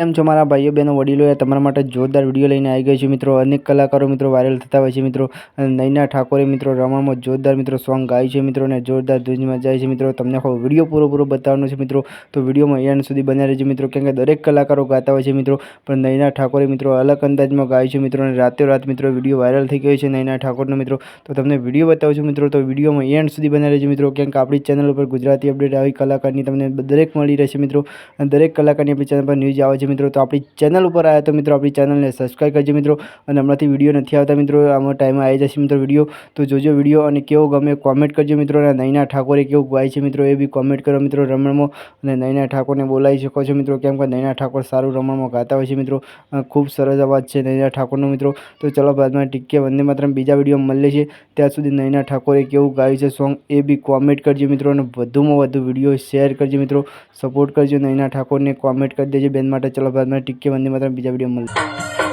કેમ છો મારા ભાઈઓ, બહેનો, વડીલો, એ તમારા માટે જોરદાર વીડિયો લઈને આવી ગયો છે મિત્રો. અનેક કલાકારો મિત્રો વાયરલ થતા હોય છે મિત્રો. નૈના ઠાકોરે મિત્રો રમણમાં જોરદાર મિત્રો સોંગ ગાયું છે મિત્રો અને જોરદાર ધૂજમાં જાય છે મિત્રો. તમને આખો વીડિયો પૂરો પૂરો બતાવવાનો છે મિત્રો. તો વિડીયોમાં એન્ડ સુધી બન્યા રહેજો મિત્રો, કેમ કે દરેક કલાકારો ગાતા હોય છે મિત્રો. પણ નૈના ઠાકોરે મિત્રો અલગ અંદાજમાં ગાયું છે મિત્રો અને રાતે રાત મિત્રો વીડિયો વાયરલ થઈ ગયો છે નૈના ઠાકોરનો મિત્રો. તો તમને વીડિયો બતાવું છું મિત્રો, તો વિડીયોમાં એન્ડ સુધી બન્યા રહેજો મિત્રો, કેમ કે આપણી ચેનલ ઉપર ગુજરાતી અપડેટ આવી, કલાકારની તમને દરેક મળી રહેશે મિત્રો. અને દરેક કલાકારની આપણી ચેનલ પર ન્યૂઝ આવે છે મિત્રો, તો આપણી ચેનલ ઉપર આવ્યા તો મિત્રો આપણી ચેનલને સબસ્ક્રાઈબ કરજો મિત્રો. અને હમણાંથી વીડિયો નથી આવતા મિત્રો, આમાં ટાઈમ આવી જશે મિત્રો વીડિયો તો જોજો વીડિયો અને કેવો ગમે કોમેન્ટ કરજો મિત્રો. અને નૈના ઠાકોરે કેવું ગાય છે મિત્રો એ બી કોમેન્ટ કરો મિત્રો રમણમાં. અને નૈના ઠાકોરને બોલાવી શકો છો મિત્રો. કેમ કે નૈના ઠાકોર સારું રમણમાં ગાતા હોય છે મિત્રો. ખૂબ સરસ અવાજ છે નૈના ઠાકોરનો મિત્રો. તો ચલો બાદમાં ટીકે વંદે માત્ર બીજા વીડિયો મળે છે ત્યાં સુધી નૈના ઠાકોરે કેવું ગાયું છે સોંગ એ બી કોમેન્ટ કરજો મિત્રો. અને વધુમાં વધુ વીડિયો શેર કરજો મિત્રો. સપોર્ટ કરજો નૈના ઠાકોરને. કોમેન્ટ કરી દેજો બેન માટે. ચલો બાદમાં ટીકે વંદે માતરમ બીજા વીડિયો મળે